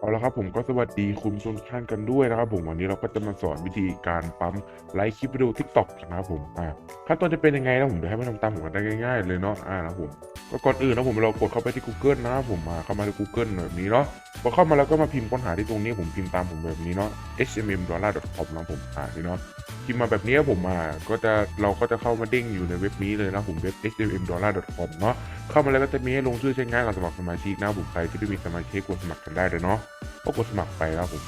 เอาละครับผมก็สวัสดีคุณชนท่านกันด้วยนะครับผมวันนี้เราก็จะมาสอนวิธีการปั๊มไลค์คลิปวิดีโอทิกตอกนะครับผมอ่าขั้นตอนจะเป็นยังไงนะผมเดี๋ยวให้มาทำตามผมกันได้ง่ายๆเลยเนาะอ่านะครับผม ก็ก่อนอื่นนะผมเรากดเข้าไปที่ Google นะผมมาเข้ามาที่ Google แบบนี้เนาะพอเข้ามาแล้วก็มาพิมพ์ค้นหาที่ตรงนี้ผมพิมพ์ตามผมแบบนี้เนาะ hmmdollar.com นะผมอ่านี่เนาะพิมพ์มาแบบนี้ผมมาก็จะเราก็จะเข้ามาเด้งอยู่ในเว็บนี้เลยนะผมเว็บ hmmdollar.com เนาะเข้ามาแล้วก็จะมีให้ลงชื่อใช้งานกับสมัครสมาชิกนะผมใครที่ไม่มีสมาชิกกดสมัครกันได้เลยเนาะก็กดสมัครไปแล้วผม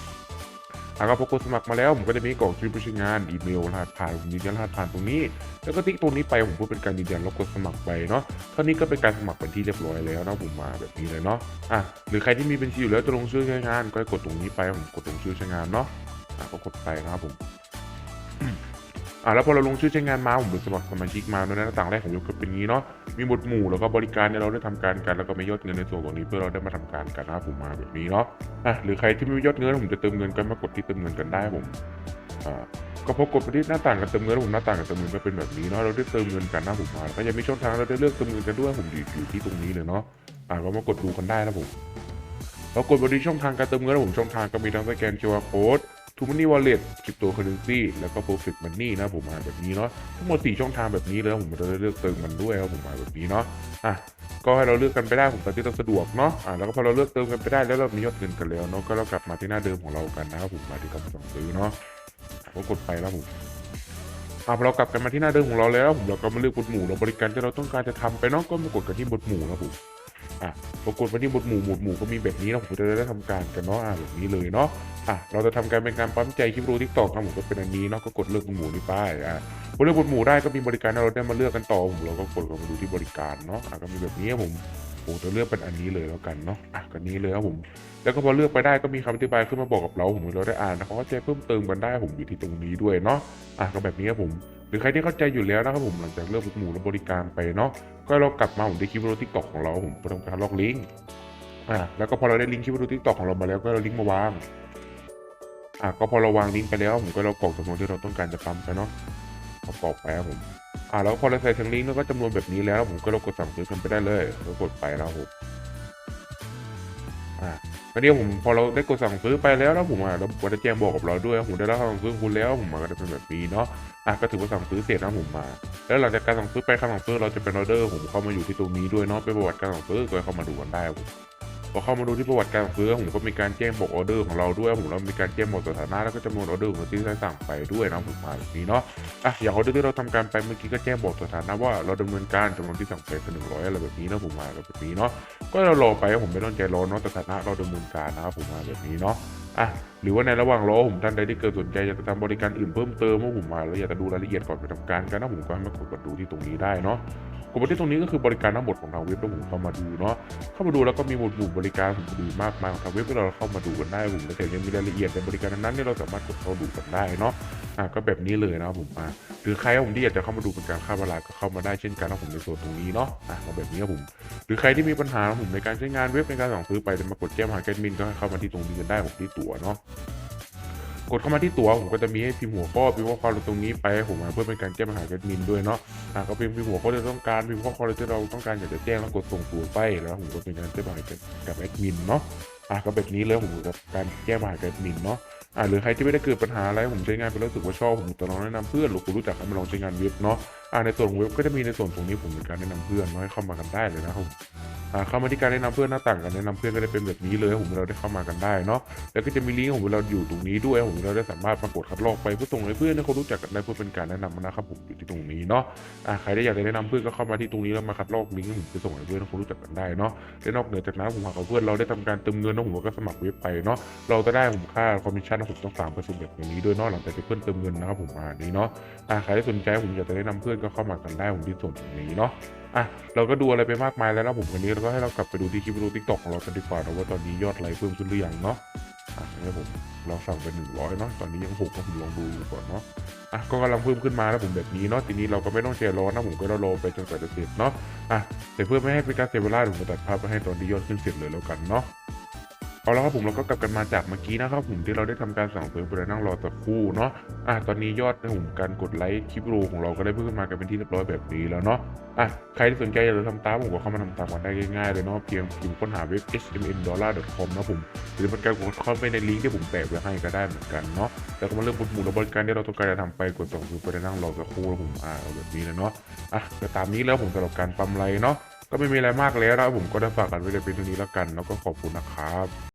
อะก็พอกดสมัครมาแล้วผมก็จะมีกรอกชื่อผู้ใช้งานอีเมลรหัสผ่านผมยืนยันรหัสผ่านตรงนี้ แล้วก็ติ๊กตรงนี้ไปผมเพื่อเป็นการยืนยันแล้วกดสมัครไปเนาะเท่านี้ก็เป็นการสมัครเป็นที่เรียบร้อยแล้วนะผมมาแบบนี้เลยเนาะอะหรือใครที่มีบัญชีอยู่แล้วจะลงชื่อใช้งาน ก็ให้กดตรงนี้ไปผมกดตรงชื่อใช้งานเนาะอะก็กดไปนะครับผม อ่าแล้วพอเราลงชื่อใช้งานมาผมเป็นสมัครสมาชิกมาในหน้าต่างแรกของเว็บก็เป็นงี้เนาะมีหมวดหมู่แล้วก็บริการเนี่ยเราได้ทำการกันแล้วก็มียอดเงินในส่วนของนี้เพื่อเราได้มาทำการกันนะครับผมมาแบบนี้เนาะอะหรือใครที่ไม่มียอดเงินผมจะเติมเงินก็มากดที่เติมเงินกันได้ผมอ่าก็พอกดไปที่หน้าต่างการเติมเงินผมหน้าต่างการเติมเงินก็เป็นแบบนี้เนาะเราได้เติมเงินกันนะผมมาแล้วก็ยังมีช่องทางเราได้เลือกเติมเงินกันด้วยผมอยู่ที่ตรงนี้เลยเนาะอ่าก็มากดดูกันได้นะผมแล้วกดบริช่องทางการเติมเงินผมช่องทางก็มีทั้งสแกน QR code ทูมันนี่วอลเล็ตคริปโตเคอเรนซีแล้วก็ perfect money นะผมมาแบบนี้เนาะทั้งหมด4ช่องทางแบบนี้เลยผมจะเลือกเติมมันด้วยครับผมมาแบบนี้เนาะอะก็ให้เราเลือกกันไปได้ผมตามที่เราสะดวกเนาะอะแล้วก็พอเราเลือกเติมกันไปได้แล้วเรามียอดเงินกันแล้วเนาะก็เรากลับมาที่หน้าเดิมของเรากันนะครับผมมาที่คำสั่งซื้อเนาะก็กดไปแล้วผมอะพอเรากลับกันมาที่หน้าเดิมของเราแล้วผมเราก็มาเลือกบทหมู่เราบริการที่เราต้องการจะทำไปเนาะก็มากดกันที่บทหมู่นะผม อะพอกดมาที่บทหมู่หมวดหมู่ก็มีแบบนี้นะผมจะได้ทำการกันเนาะอะแบบนี้เลยเนาะอะเราจะทำการเป็นการปั๊มใจคลิปรูทิกตอกครับผมก็เป็นอันนี้เนาะก็กดเลือกบนหมู่นี้ไปอะพอเลือกบนหมู่ได้ก็มีบริการให้เราได้มาเลือกกันต่อผมเราก็กดเข้ามาดูที่บริการเนาะอะก็มีแบบนี้ผมผมจะเลือกเป็นอันนี้เลยแล้วกันเนาะอะก็นี้เลยครับผม แล้วก็พอเลือกไปได้ก็มีคำอธิบายขึ้นมาบอกกับเราผมเราได้อ่านนะเขาก็จะเพิ่มเติมกันได้ผมอยู่ที่ตรงนี้ด้วยเนาะอะก็แบบนี้ครับผม รือใครที่เข้าใจอยู่แล้วนะครับผมหลังจากเลือกหมู่และบริการไปเนาะก็เรากลับมาผมได้คลิปรูทิกตอกของเราผมทำการล็อกลิงก์อะแล้วก็พอเราได้ลิงก์คลิปรูทิกตอกของเรามาแล้วก็เราลิงก์มาวางอะก็พอเราวางลิงก์ไปแล้วผมก็เรากรอกจำนวนที่เราต้องการจะปั๊มไปเนาะเอากรอกไปครับผมอะแล้วพอเราใส่ทั้งลิงก์แล้วก็จำนวนแบบนี้แล้ว ผมก็เรากดสั่งซื้อกันไปได้เลยเรากดไปแล้วผมอะ อันนี้ผมพอเราได้กดสั่งซื้อไปแล้วแล้วผมอะเราก็จะแจ้งบอกกับเราด้วยว่าผมได้รับคำสั่งซื้อคุณแล้วผมมาก็จะเป็นแบบนี้เนาะอะก็ถือว่าสั่งซื้อเสร็จนะผมมา แล้วหลังจากการสั่งซื้อไปคำสั่งซื้อเราจะเป็นออเดอร์ผมเข้ามาอยู่ที่ตรงนี้ด้วยเนาะเป็นประวัติการสั่งซื้อก็เข้ามาดูกันได้ผม พอเข้ามาดูที่ประวัติการซื้อผมก็มีการแจ้งบอกออเดอร์ของเราด้วยผมแล้วมีการแจ้งบอกสถานะแล้วก็จำนวนออเดอร์ของที่ได้สั่งไปด้วยนะผมมาแบบนี้เนาะอะอย่างออเดอร์ที่เราทำการไปเมื่อกี้ก็แจ้งบอกสถานะว่าเราดำเนินการจำนวนที่สั่งไปเป็นหนึ่งร้อยอะไรแบบนี้เนาะผมมาแบบนี้เนาะก็เรารอไปผมไม่ต้องใจร้อนเนาะสถานะเราดำเนินการนะครับผมมาแบบนี้เนาะ อะหรือว่าในระหว่างรอผมท่านใดที่เกิดสนใจอยากจะทำบริการอื่นเพิ่มเติมเมื่อผมมาแล้วอยากจะดูรายละเอียดก่อนไปทำการกันนะผมก็ให้มากดกดดูที่ตรงนี้ได้เนาะกดไปที่ตรงนี้ก็คือบริการทั้งหมดของทางเว็บแล้วผมเข้ามาดูเนาะเข้ามาดูแล้วก็มีหมวดหมู่บริการผมดูมากมายของทางเว็บที่เราเข้ามาดูกันได้ผมแล้วแต่ยังมีรายละเอียดในบริการนั้นๆที่เราสามารถกดเข้าดูกันได้เนาะ อะก็แบบนี้เลยนะครับผมอะหรือใครผมที่อยากจะเข้ามาดูเป็นการค่าเวลาก็เข้ามาได้เช่นกันนะผมในส่วนตรงนี้เนาะอะก็แบบนี้ครับผม หรือใครที่มีปัญหาครับผมในการใช้งานเว็บในการสั่งซื้อไปจะมากดแจ้งหาแกดมินก็ให้เข้ามาที่ตรงนี้กันได้ผมที่ตั๋วเนาะกดเข้ามาที่ตั๋วผมก็จะมีให้พิมพ์หัวข้อพิมพ์ข้อความตรงนี้ไปให้ผมมาเพื่อเป็นการแจ้งหาแกดมินด้วยเนาะอะก็พิมพ์พิมพ์หัวข้อที่เราต้องการพิมพ์ข้อความที่เราต้องการอยากจะแจ้งแล้วกดส่งตัวไปแล้วผมก็เป็นการแจ้งมาหากับแอดมินเนาะอะก็แบบนี้เลยผมกับการแจ้งมาหาแอดมินเนาะ อ่าหรือใครที่ไม่ได้เกิดปัญหาอะไรผมใช้งานไปแล้วรู้สึกว่าชอบผมจะลองแนะนำเพื่อนหรือคุณรู้จักให้มาลองใช้งานเว็บเนาะอ่าในส่วนของเว็บก็จะมีในส่วนตรงนี้ผมในการแนะนำเพื่อนนาให้เข้ามากันได้เลยนะครับ เข้ามาที่การแนะนำเพื่อนหน้าต่างกันแนะนำเพื่อนก็ได้เป็นแบบนี้เลยผมเราได้เข้ามากันได้เนาะแล้วก็จะมีลิงก์ของเราอยู่ตรงนี้ด้วยผมเราได้สามารถมากดคัดลอกไปเพื่อส่งให้เพื่อนให้เขารู้จักกันได้เพื่อเป็นการแนะนำนะครับผมอยู่ที่ตรงนี้เนาะใครได้อยากจะแนะนำเพื่อนก็เข้ามาที่ตรงนี้แล้วมาคัดลอกลิงก์ให้ผมไปส่งให้เพื่อนให้เขารู้จักกันได้เนาะและนอกเหนือจากนั้นผมหากับเพื่อนเราได้ทำการเติมเงินแล้วผมก็สมัครเว็บไปเนาะเราจะได้ผมค่าคอมมิชชั่นผมต้องสามเปอร์เซ็นต์แบบนี้ด้วยเนาะหลังจากที่เพื่อนเติมเงินนะครับผมอ่านี้เนาะใครสนใจผมอยากจะแนะนำเพื่อนก็เข้ามากันได้ผมที่ส่วนตรงนี้เนาะ อะเราก็ดูอะไรไปมากมายแล้วนะผมวันนี้เราก็ให้เรากลับไปดูที่คลิปดูทิกตอกของเรากันดีกว่านะว่าตอนนี้ยอดไลค์เพิ่มขึ้นหรือยังเนาะอะนี่ผมเราสั่งไปหนึ่งร้อยเนาะตอนนี้ยังหกผมลองดูก่อนเนาะอะก็กำลังเพิ่มขึ้นมาแล้วผมแบบนี้เนาะทีนี้เราก็ไม่ต้องแชร้อนนะผมก็รอไปจนกว่าจะเสร็จเนาะอะแต่เพื่อไม่ให้เป็นการเสียเวลาผมจะตัดภาพไปให้ตอนที่ยอดขึ้นเสร็จเลยแล้วกันเนาะ เอาละครับผมเราก็กลับกันมาจากเมื่อกี้นะครับผมที่เราได้ทำการสั่งซื้อไปแล้วนั่งรอสักครู่เนาะอะตอนนี้ยอดในผมการกดไลค์คลิปวิดีโอของเราก็ได้เพิ่มขึ้นมากันเป็นที่เรียบร้อยแบบนี้แล้วเนาะอะใครที่สนใจอยากจะทำตามผมก็เข้ามาทำตามกันได้ง่ายๆเลยเนาะเพียงพิมพ์ค้นหาเว็บ hmndollar.com นะผมหรือเป็นการกดเข้าไปในลิงก์ที่ผมแปะไว้ให้ก็ได้เหมือนกันเนาะแล้วก็มาเริ่มบทหมู่และบริการที่เราต้องการจะทำไปกดส่งซื้อไปแล้นั่งรอสักครู่แล้วผมอ่าเอาแบบนี้นะเนาะอะก็ตามนี้แล้วผมสำหรับการปั๊มไลค์เนาะ ก็ไม่มีอะไรมากแล้วนะผมก็ได้ฝากกันไว้ในเป็นเท่านี้แล้วกัน แล้วก็ขอบคุณนะครับ